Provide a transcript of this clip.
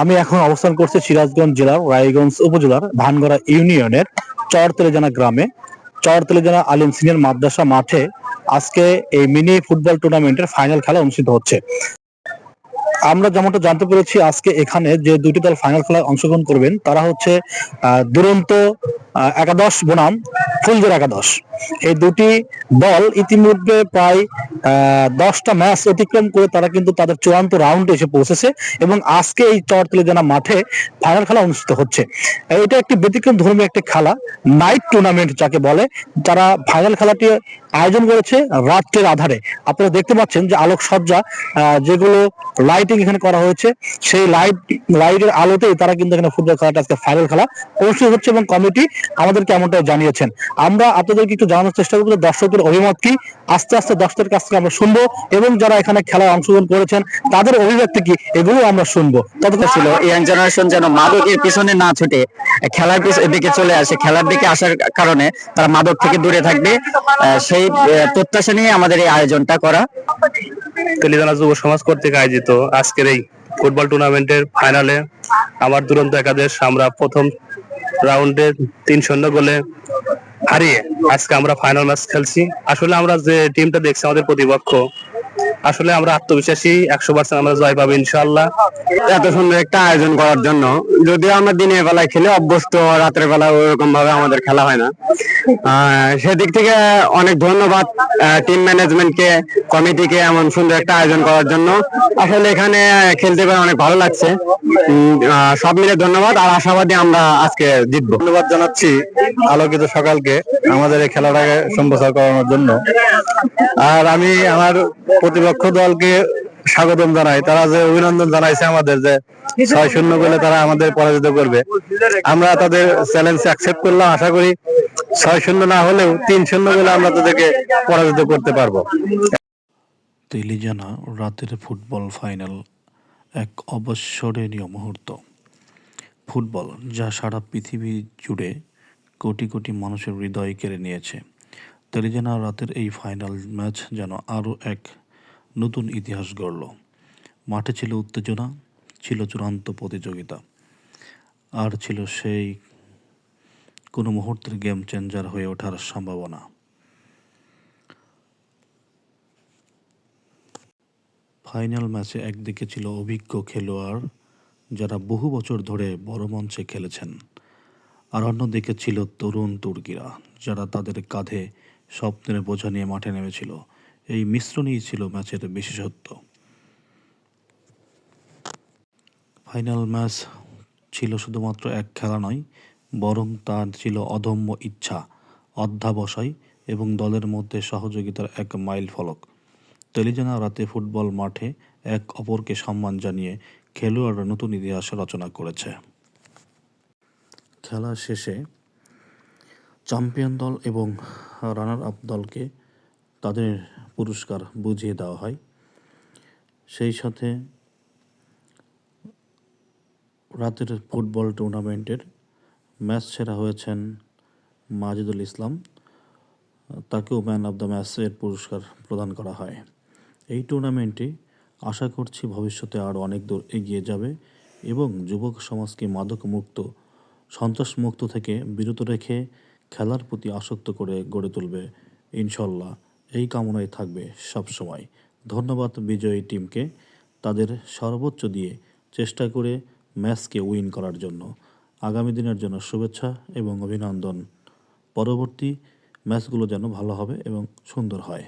আমি এখন অবস্থান করছি সিরাজগঞ্জ জেলার রায়গঞ্জ উপজেলার ধানগড়া ইউনিয়নের চরতলেজানা গ্রামে। চরতলেজানা আলিম সিনিয়র মাদ্রাসা মাঠে আজকে এই মিনি ফুটবল টুর্নামেন্টের ফাইনাল খেলা অনুষ্ঠিত হচ্ছে। আমরা যেমনটা জানতে পেরেছি, আজকে এখানে যে দুটি দল ফাইনাল খেলায় অংশগ্রহণ করবেন, তারা হচ্ছে দুরন্ত একাদশ বনাম ফুলদের একাদশ। এই দুটি দল ইতিমধ্যে প্রায় দশটা ম্যাচ অতিক্রম করে তারা কিন্তু তাদের চূড়ান্ত রাউন্ডে এসে পৌঁছেছে এবং আজকে এই চরতলেজানা মাঠে ফাইনাল খেলা অনুষ্ঠিত হচ্ছে। এটা একটি ব্যতিক্রম ধর্মী একটি খেলা নাইট টুর্নামেন্ট যাকে বলে যারা ফাইনাল খেলাটি আয়োজন করেছে রাত্রের আধারে। আপনারা দেখতে পাচ্ছেন যে আলোকসজ্জা আহ, যেগুলো লাইটিং এখানে করা হয়েছে সেই লাইট লাইটের আলোতেই তারা কিন্তু এখানে ফুটবল খেলাটা আজকে ফাইনাল খেলা অনুষ্ঠিত হচ্ছে এবং কমিটি আমাদেরকে এমনটাই জানিয়েছেন। আমরা আপনাদেরকে একটু জানানোর চেষ্টা করব দর্শকদের অভিমত কি? আস্তে আস্তে দর্শকের কাছ থেকে আমরা শুনব এবং যারা এখানে খেলায় অংশগ্রহণ করেছেন, তাদের অভিব্যক্তি কি? এগুলো আমরা শুনব। ততক্ষণ ছিল ইয়াং জেনারেশন যেন মাদকের পিছনে না ছুটে, খেলার দিকে চলে আসে। খেলার দিকে আসার কারণে তারা মাদক থেকে দূরে থাকবে। সেই প্রত্যাশা নিয়ে আমাদের এই আয়োজনটা করা। তেলিজানা যুব সমাজ কর্তৃক আয়োজিত আজকের এই ফুটবল টুর্নামেন্টের ফাইনালে আমার দুরন্ত একাদেশ, আমরা প্রথম রাউন্ডে তিন শূন্য গোলে হারিয়ে আজকে আমরা ফাইনাল ম্যাচ খেলছি। আসলে আমরা যে টিমটা দেখছি, আমাদের প্রতিপক্ষ আসলে আমরা আত্মবিশ্বাসী একশো পার্সেন্ট আমরা জয় পাবো ইনশাল্লাহ এত সুন্দর একটা আয়োজন করার জন্য। যদিও আমরা দিনের বেলায় খেলে অভ্যস্ত রাতের বেলা ওরকম ভাবে আমাদের খেলা হয় না। আহ, সেদিক থেকে অনেক ধন্যবাদ টিম ম্যানেজমেন্টকে কমিটিকে এমন সুন্দর একটা আয়োজন করার জন্য। আসলে এখানে খেলতে পেরে অনেক ভালো লাগছে। আহ, সব মিলে ধন্যবাদ আর আশাবাদী আমরা আজকে জিতবো। ধন্যবাদ জানাচ্ছি আলোকিত সকালকে আমাদের এই খেলাটাকে সম্প্রচার করানোর জন্য। আর আমি আমার প্রতিপক্ষ দলকে স্বাগতম জানাই। তারা যে অভিনন্দন জানাইছে আমাদের যে ছয় শূন্য গোলে তারা আমাদের পরাজিত করবে। আমরা তাদের চ্যালেঞ্জ অ্যাকসেপ্ট করলাম। আশা করি ছয় শূন্য না হলেও তিন শূন্য গোলে আমরা তাদেরকে পরাজিত করতে পারব। তেলিজানা রাতের ফুটবল ফাইনাল এক অবসরণীয় মুহূর্ত। ফুটবল যা সারা পৃথিবী জুড়ে কোটি কোটি মানুষের হৃদয় কেড়ে নিয়েছে। তেলিজানা রাতের এই ফাইনাল ম্যাচ যেন আরও এক নতুন ইতিহাস গড়ল। মাঠে ছিল উত্তেজনা, ছিল চূড়ান্ত প্রতিযোগিতা। আর ছিল সেই কোনো মুহূর্তের গেম চেঞ্জার হয়ে ওঠার সম্ভাবনা। ফাইনাল ম্যাচে একদিকে ছিল অভিজ্ঞ খেলোয়াড় যারা বহু বছর ধরে বড় মঞ্চে খেলেছেন, আর অন্যদিকে ছিল তরুণ তুর্কিরা যারা তাদের কাঁধে স্বপ্নের বোঝা নিয়ে মাঠে নেমেছিল। এই মিশ্রণই ছিল ম্যাচের বিশেষত্ব। ফাইনাল ম্যাচ ছিল শুধুমাত্র এক খেলা নয়, বরং তার ছিল অদম্য ইচ্ছা, অধ্যাবসায় এবং দলের মধ্যে সহযোগিতার এক মাইল ফলক। তেলিজানা রাতে ফুটবল মাঠে এক অপরকে সম্মান জানিয়ে খেলোয়াড়রা নতুন ইতিহাস রচনা করেছে। খেলা শেষে চ্যাম্পিয়ন দল এবং রানার আপ দলকে তাদের পুরস্কার বুঝিয়ে দেওয়া হয়। সেই সাথে রাতের ফুটবল টুর্নামেন্টের ম্যাচ সেরা হয়েছেন মাজিদুল ইসলাম। তাকেও ম্যান অব দ্য ম্যাচের পুরস্কার প্রদান করা হয়। এই টুর্নামেন্টে আশা করছি ভবিষ্যতে আরও অনেক দূর এগিয়ে যাবে এবং যুবক সমাজকে মাদক মুক্ত সন্ত্রাস মুক্ত থেকে বিরত রেখে খেলার প্রতি আসক্ত করে গড়ে তুলবে, ইনশাল্লাহ। এই কামনায় থাকবে সব সময়। ধন্যবাদ বিজয়ী টিমকে তাদের সর্বোচ্চ দিয়ে চেষ্টা করে ম্যাচকে উইন করার জন্য। আগামী দিনের জন্য শুভেচ্ছা এবং অভিনন্দন। পরবর্তী ম্যাচগুলো যেন ভালো হবে এবং সুন্দর হয়।